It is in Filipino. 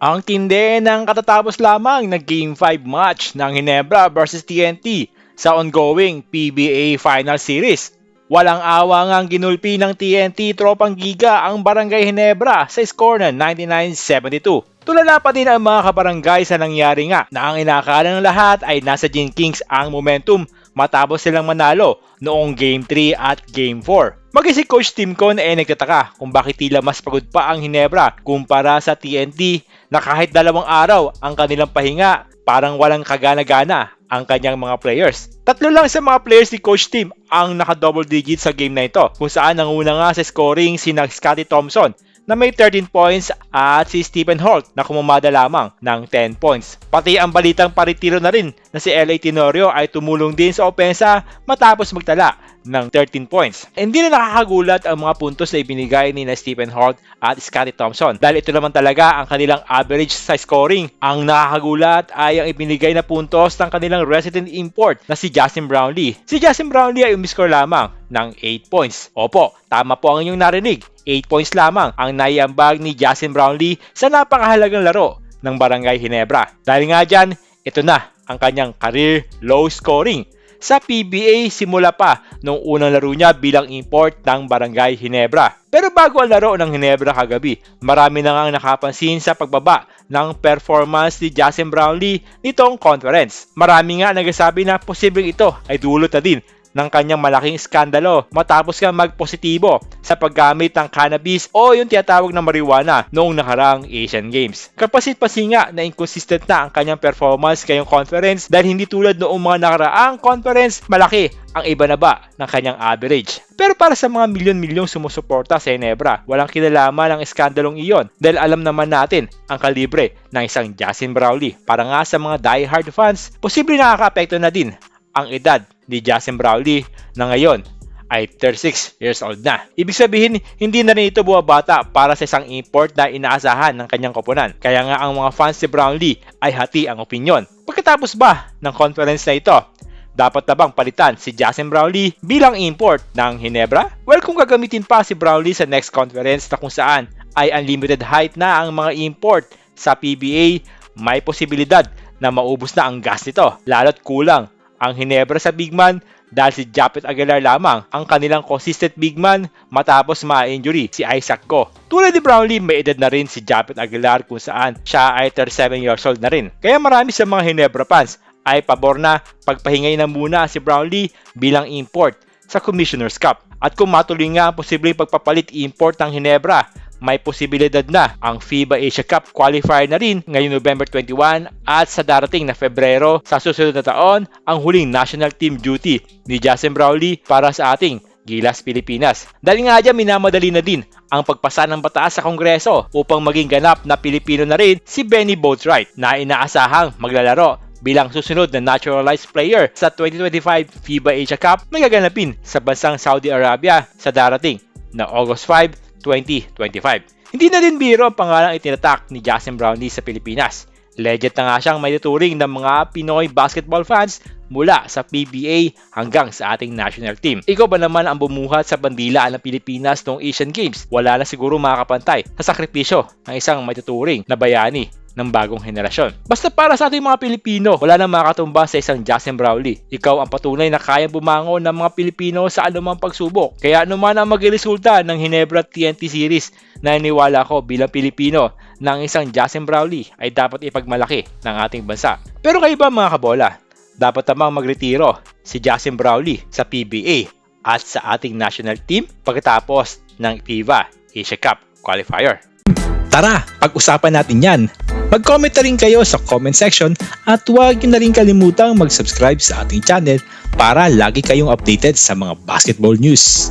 Ang tindi ng katatapos lamang na Game 5 match ng Hinebra versus TNT sa ongoing PBA Final Series. Walang awa ngang ginulpi ng TNT Tropang Giga ang Barangay Hinebra sa score na 99-72. Tulala pa din ang mga kabarangay sa nangyari nga na ang inakala ng lahat ay nasa Gin Kings ang momentum matapos silang manalo noong Game 3 at Game 4. Maging si Coach Tim Con ay nagtataka kung bakit tila mas pagod pa ang Hinebra kumpara sa TNT na kahit dalawang araw ang kanilang pahinga parang walang kagana-gana ang kanyang mga players. Tatlo lang sa mga players ni Coach Tim ang naka-double digit sa game na ito kung saan nanguna nga sa scoring si Scotty Thompson na may 13 points at si Stephen Holt na kumamada lamang ng 10 points. Pati ang balitang paritiro na rin na si LA Tenorio ay tumulong din sa opensa matapos magtala ng 13 points. Hindi na nakakagulat ang mga puntos na ibinigay ni na Stephen Holt at Scotty Thompson dahil ito naman talaga ang kanilang average sa scoring. Ang nakakagulat ay ang ibinigay na puntos ng kanilang resident import na si Justin Brownlee. Si Justin Brownlee ay umiscore lamang ng 8 points. Opo, tama po ang inyong narinig. 8 points lamang ang naiambag ni Justin Brownlee sa napakahalagang laro ng Barangay Hinebra. Dahil nga dyan, ito na ang kanyang career low scoring sa PBA simula pa nung unang laro niya bilang import ng Barangay Hinebra. Pero bago ang laro ng Hinebra kagabi, marami na nga nakapansin sa pagbaba ng performance ni Justin Brownlee nitong conference. Marami nga nagsasabi na posibleng ito ay dulot na din ng kanyang malaking skandalo matapos nga magpositibo sa paggamit ng cannabis o yung tinatawag na marijuana noong nakaraang Asian Games. Kapasit-pasi nga na inconsistent na ang kanyang performance ngayong conference dahil hindi tulad noong mga nakaraang conference, malaki ang iba na ba ng kanyang average. Pero para sa mga milyon-milyong sumusuporta sa Enebra, walang kinalaman ang iskandalong iyon dahil alam naman natin ang kalibre ng isang Justin Brownlee. Para nga sa mga die-hard fans, posible nakaka-apekto na din ang edad ni Justin Brownlee na ngayon ay 36 years old na. Ibig sabihin, hindi na rin ito buwabata para sa isang import na inaasahan ng kanyang koponan. Kaya nga ang mga fans ni Brownlee ay hati ang opinyon. Pagkatapos ba ng conference na ito, dapat na bang palitan si Justin Brownlee bilang import ng Hinebra? Well, kung gagamitin pa si Brownlee sa next conference na kung saan ay unlimited height na ang mga import sa PBA, may posibilidad na maubos na ang gas nito, lalo't kulang ang Hinebra sa big man dahil si Japet Aguilar lamang ang kanilang consistent big man matapos ma-injury si Isaac Ko. Tulad ni Brownlee, may edad na rin si Japet Aguilar kung saan siya ay 37 years old na rin. Kaya marami sa mga Hinebra fans ay pabor na pagpahingay na muna si Brownlee bilang import sa Commissioner's Cup. At kung matuloy nga ang posibleng pagpapalit import ng Hinebra may posibilidad na ang FIBA Asia Cup qualifier na rin ngayong November 21 at sa darating na Febrero sa susunod na taon ang huling national team duty ni Justin Brownlee para sa ating Gilas Pilipinas. Dahil nga dyan minamadali na din ang pagpasa ng batas sa Kongreso upang maging ganap na Pilipino na rin si Benny Boatwright na inaasahang maglalaro bilang susunod na naturalized player sa 2025 FIBA Asia Cup na gaganapin sa bansang Saudi Arabia sa darating na August 5 2025. Hindi na din biro ang pangalang itinatak ni Justin Brownlee sa Pilipinas. Legend na nga siyang may tuturing ng mga Pinoy basketball fans mula sa PBA hanggang sa ating national team. Ikaw ba naman ang bumuhat sa bandila ng Pilipinas noong Asian Games? Wala na siguro makakapantay sa sakripisyo ng isang may tuturing na bayani ng bagong henerasyon. Basta para sa ating mga Pilipino, wala nang makatumba sa isang Justin Brownlee. Ikaw ang patunay na kaya bumangon ng mga Pilipino sa anumang pagsubok. Kaya anuman ang maging resulta ng Hinebra TNT Series, naniniwala ko bilang Pilipino na ang isang Justin Brownlee ay dapat ipagmalaki ng ating bansa. Pero kayo ba mga kabola? Dapat namang magretiro si Justin Brownlee sa PBA at sa ating national team pagkatapos ng FIBA Asia Cup qualifier. Tara, pag-usapan natin yan. Mag-comment na rin kayo sa comment section at huwag nyo na rin kalimutang mag-subscribe sa ating channel para lagi kayong updated sa mga basketball news.